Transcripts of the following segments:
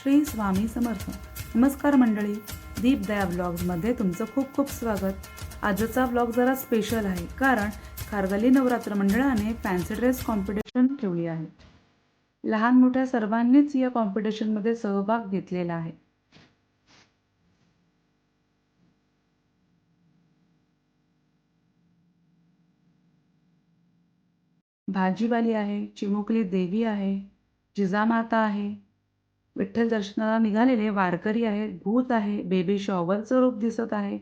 श्री स्वामी समर्थ. नमस्कार मंडळी. दीप दया ब्लॉग्समध्ये तुमचं खूप खूप स्वागत. आजचा ब्लॉग जरा स्पेशल आहे कारण खारगली नवरात्र मंडळाने फॅन्सी ड्रेस कॉम्पिटिशन ठेवली आहे. लहान मोठ्या सर्वांनीच या कॉम्पिटिशनमध्ये सहभाग घेतलेला आहे. भाजीवाली आहे चिमुकली देवी आहे जिजामाता आहे विठ्ठल दर्शनाला निघालेले वारकरी आहेत भूत आहे बेबी शॉवरचं रूप दिसत आहे.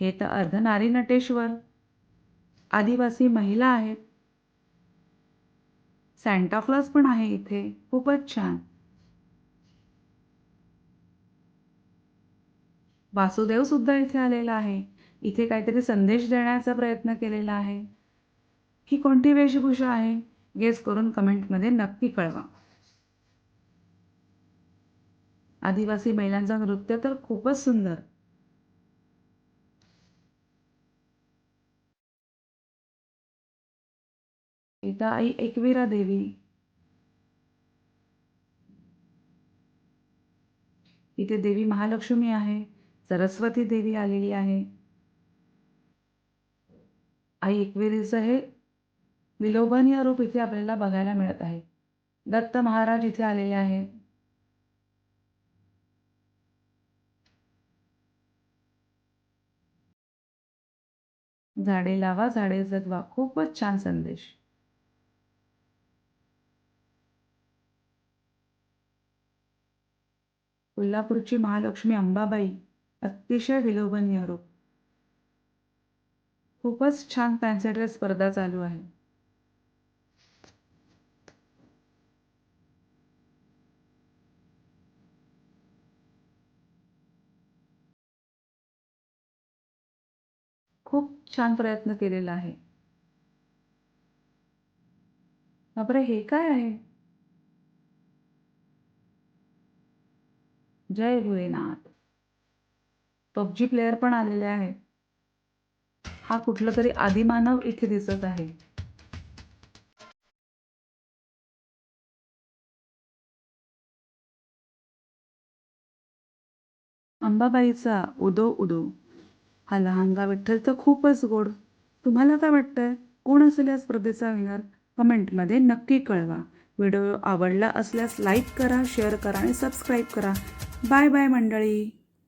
हे तर अर्धनारी नटेश्वर. आदिवासी महिला आहेत. सँटाक्लॉज पण आहे इथे. खूपच छान. वासुदेव सुद्धा इथे आलेला आहे. इथे काहीतरी संदेश देण्याचा प्रयत्न केलेला आहे. ही कोणती वेशभूषा आहे? गेस करून कमेंटमध्ये नक्की कळवा. आदिवासी महिलांचं नृत्य तर खूपच सुंदर. आई एकवीरा देवी. इथे देवी महालक्ष्मी आहे सरस्वती देवी आलेली आहे. आई एकविरीचं हे विलोभनीय रूप इथे आपल्याला बघायला मिळत आहे. दत्त महाराज इथे आलेले आहे झाडे लावा झाडे जगवा. खूपच छान संदेश. कोल्हापूरची महालक्ष्मी अंबाबाई अतिशय विलोभनीय रूप. खूपच छान फॅन्सी ड्रेस स्पर्धा चालू आहे. खूप छान प्रयत्न केलेला आहे. बापरे हे काय आहे? जय भोलेनाथ. पबजी प्लेयर पण आलेले आहेत हा कुठला तरी आदिमानव इथे दिसत आहे. अंबाबाईचा उदो उदो. हा लहानगा विठ्ठल तर खूपच गोड. तुम्हाला काय वाटतंय? कोण असेल या स्पर्धेचा विनर कमेंटमध्ये नक्की कळवा. व्हिडिओ आवडला असल्यास लाईक करा शेअर करा आणि सबस्क्राईब करा. बाय बाय मंडळी.